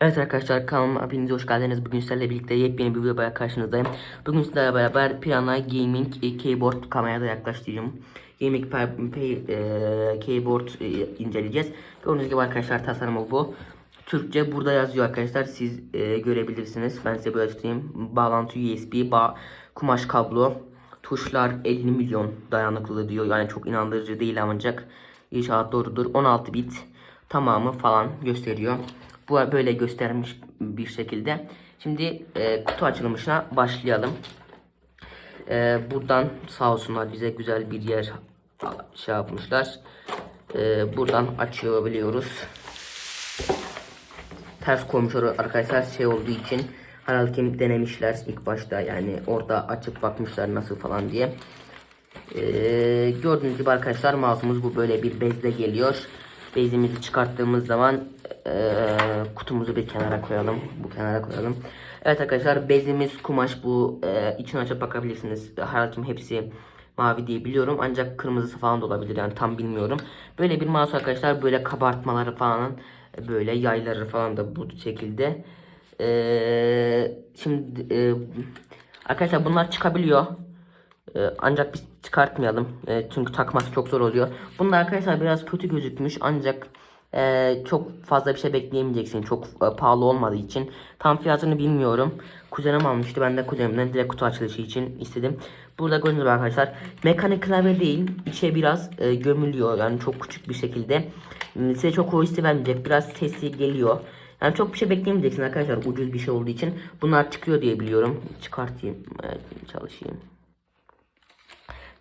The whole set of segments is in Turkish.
Evet arkadaşlar kanalıma hepiniz hoş geldiniz. Bugün sizlerle birlikte yepyeni bir videoya karşınızdayım. Bugün sizlerle beraber Piranha Gaming e, Keyboard kamerada yaklaştıracağım. Gaming per- pay- e, Keyboard e, inceleyeceğiz. Gördüğünüz gibi arkadaşlar tasarımı bu. Türkçe burada yazıyor arkadaşlar. Siz e, görebilirsiniz. Ben size böyle açayım. Bağlantı USB, bağ, kumaş kablo, tuşlar 50 milyon dayanıklı diyor. Yani çok inandırıcı değil ancak inşallah doğrudur. 16 bit tamamı falan gösteriyor. Bu böyle göstermiş bir şekilde. Şimdi e, kutu açılışına başlayalım. E, buradan sağ olsunlar bize güzel bir yer şey yapmışlar. E, buradan açabiliyoruz. Ters koymuşlar arkadaşlar şey olduğu için herhalde kim denemişler ilk başta yani orada açıp bakmışlar nasıl falan diye. Ee, gördüğünüz gibi arkadaşlar mouse'umuz bu böyle bir bezle geliyor. Bezimizi çıkarttığımız zaman ee, kutumuzu bir kenara koyalım. Bu kenara koyalım. Evet arkadaşlar bezimiz kumaş bu. Ee, içini açıp bakabilirsiniz. Herhalde hepsi mavi diye biliyorum. Ancak kırmızısı falan da olabilir yani tam bilmiyorum. Böyle bir mouse arkadaşlar böyle kabartmaları falan böyle yayları falan da bu şekilde. Ee, şimdi e, arkadaşlar bunlar çıkabiliyor. Ee, ancak biz çıkartmayalım. Ee, çünkü takması çok zor oluyor. Bunlar arkadaşlar biraz kötü gözükmüş ancak e, çok fazla bir şey bekleyemeyeceksin. Çok e, pahalı olmadığı için. Tam fiyatını bilmiyorum. Kuzenim almıştı. Ben de kuzenimden direkt kutu açılışı için istedim. Burada gördüğünüz gibi arkadaşlar mekanik klavye değil. içe biraz e, gömülüyor. Yani çok küçük bir şekilde. Hmm, Size çok o hissi vermeyecek. Biraz sesi geliyor. Yani çok bir şey bekleyemeyeceksin arkadaşlar. Ucuz bir şey olduğu için. Bunlar çıkıyor diye biliyorum. Çıkartayım. Evet, çalışayım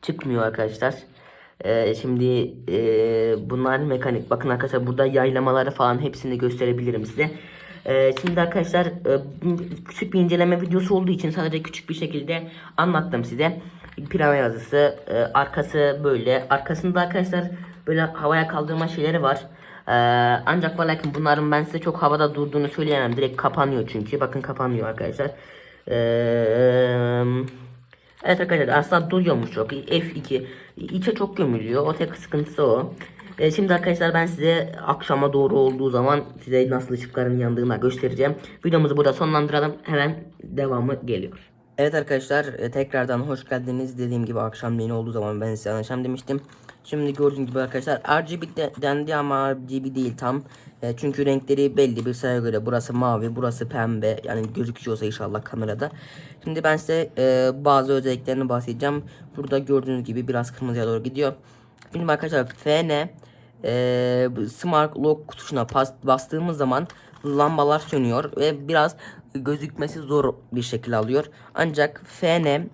çıkmıyor arkadaşlar. Ee, şimdi e, bunlar mekanik. Bakın arkadaşlar burada yaylamaları falan hepsini gösterebilirim size. Ee, şimdi arkadaşlar e, küçük bir inceleme videosu olduğu için sadece küçük bir şekilde anlattım size. Pirana yazısı, e, arkası böyle. Arkasında arkadaşlar böyle havaya kaldırma şeyleri var. Ee, ancak ve lakin bunların ben size çok havada durduğunu söyleyemem. Direkt kapanıyor çünkü. Bakın kapanıyor arkadaşlar. Eee... Evet arkadaşlar aslında duruyormuş çok. F2 içe çok gömülüyor. O tek sıkıntısı o. E, şimdi arkadaşlar ben size akşama doğru olduğu zaman size nasıl ışıkların yandığını göstereceğim. Videomuzu burada sonlandıralım. Hemen devamı geliyor. Evet arkadaşlar e, tekrardan hoş geldiniz. Dediğim gibi akşamleyin olduğu zaman ben size anlaşam demiştim. Şimdi gördüğünüz gibi arkadaşlar RGB de, dendi ama RGB değil tam. E, çünkü renkleri belli bir sayıya göre. Burası mavi, burası pembe. Yani gözüküyorsa inşallah kamerada. Şimdi ben size e, bazı özelliklerini bahsedeceğim. Burada gördüğünüz gibi biraz kırmızıya doğru gidiyor. Şimdi arkadaşlar FN e, Smart Lock pas, bastığımız zaman lambalar sönüyor ve biraz gözükmesi zor bir şekilde alıyor. Ancak FN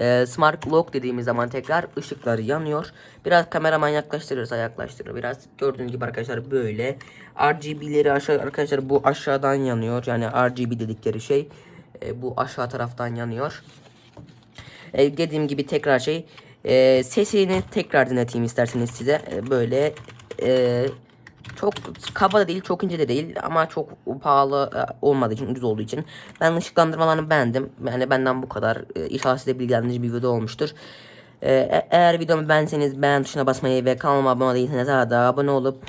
e, Smart Lock dediğimiz zaman tekrar ışıkları yanıyor. Biraz kameraman yaklaştırırsa yaklaştırır. Biraz gördüğünüz gibi arkadaşlar böyle. RGB'leri aşağı arkadaşlar bu aşağıdan yanıyor. Yani RGB dedikleri şey e, bu aşağı taraftan yanıyor. E, dediğim gibi tekrar şey e, sesini tekrar dinleteyim isterseniz size. E, böyle e, çok kaba da değil çok ince de değil ama çok pahalı e, olmadığı için ucuz olduğu için ben ışıklandırmalarını beğendim. Yani benden bu kadar. E, inşallah size bilgilendirici bir video olmuştur. E, eğer videomu beğenseniz beğen tuşuna basmayı ve kanalıma abone değilseniz hala abone olup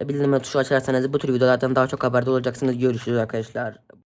bildirim tuşu açarsanız bu tür videolardan daha çok haberdar olacaksınız. Görüşürüz arkadaşlar.